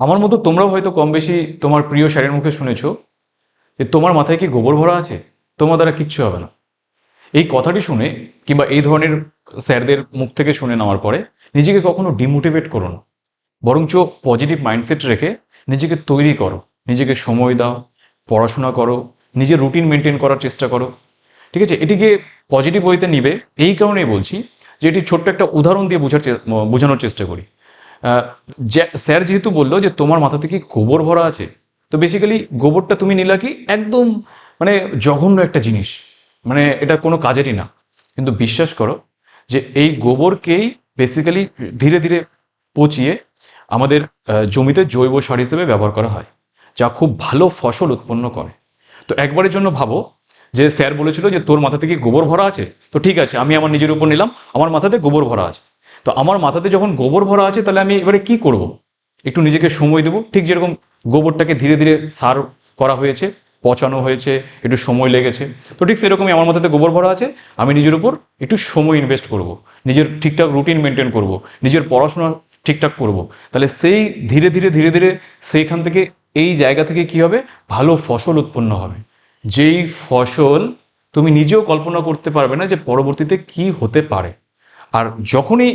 আমার মতো তোমরাও হয়তো কম বেশি তোমার প্রিয় স্যারের মুখে শুনেছো যে তোমার মাথায় কি গোবর ভরা আছে? তোমার দ্বারা কিচ্ছু হবে না। এই কথাটি শুনে কিংবা এই ধরনের স্যারদের মুখ থেকে শুনে নেওয়ার পরে নিজেকে কখনো ডিমোটিভেট করো না। বরঞ্চ পজিটিভ মাইন্ডসেট রেখে নিজেকে তৈরি করো। নিজেকে সময় দাও, পড়াশোনা করো, নিজের রুটিন মেনটেন করার চেষ্টা করো। ঠিক আছে? এটিকে পজিটিভ ওয়েতে নিবে। এই কারণেই বলছি যে এটি ছোট্ট একটা উদাহরণ দিয়ে বোঝার বোঝানোর চেষ্টা করি। স্যার যেহেতু বলল যে তোমার মাথাতে কি গোবর ভরা আছে, তো বেসিক্যালি গোবরটা তুমি নিলা কি একদম মানে জঘন্য একটা জিনিস। মানে এটা কোনো কাজেরই না। কিন্তু বিশ্বাস করো যে এই গোবরকেই বেসিক্যালি ধীরে ধীরে পচিয়ে আমাদের জমিতে জৈব সার হিসেবে ব্যবহার করা হয়, যা খুব ভালো ফসল উৎপন্ন করে। তো একবারের জন্য ভাবো যে স্যার বলেছিল যে তোর মাথা থেকে গোবর ভরা আছে, তো ঠিক আছে, আমি আমার নিজের উপর নিলাম, আমার মাথাতে গোবর ভরা আছে। তো আমার মাথাতে যখন গোবর ভরা আছে, তাহলে আমি এবারে কি করব? একটু নিজেকে সময় দেবো। ঠিক যেরকম গোবরটাকে ধীরে ধীরে সার করা হয়েছে, পচানো হয়েছে, একটু সময় লেগেছে, তো ঠিক সেরকমই আমার মাথাতে গোবর ভরা আছে, আমি নিজের উপর একটু সময় ইনভেস্ট করব। নিজের ঠিকঠাক রুটিন মেনটেন করব, নিজের পড়াশোনা ঠিকঠাক করব। তাহলে সেই ধীরে ধীরে ধীরে ধীরে সেইখান থেকে এই জায়গা থেকে কি হবে? ভালো ফসল উৎপন্ন হবে। যেই ফসল তুমি নিজেও কল্পনা করতে পারবে না যে পরবর্তীতে কি হতে পারে। আর যখনই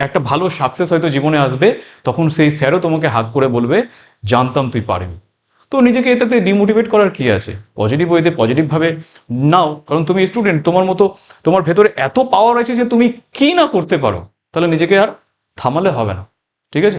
একটা ভালো সাকসেস হয়তো জীবনে আসবে, তখন সেই স্যারও তোমাকে হাত করে বলবে, জানতাম তুই পারবি। তো নিজেকে এটাতে ডিমোটিভেট করার কি আছে? পজিটিভ ওয়েতে পজিটিভভাবে নাও, কারণ তুমি স্টুডেন্ট তোমার মতো, তোমার ভেতরে এত পাওয়ার আছে যে তুমি কি না করতে পারো, তাহলে নিজেকে আর থামালে হবে না। ঠিক আছে?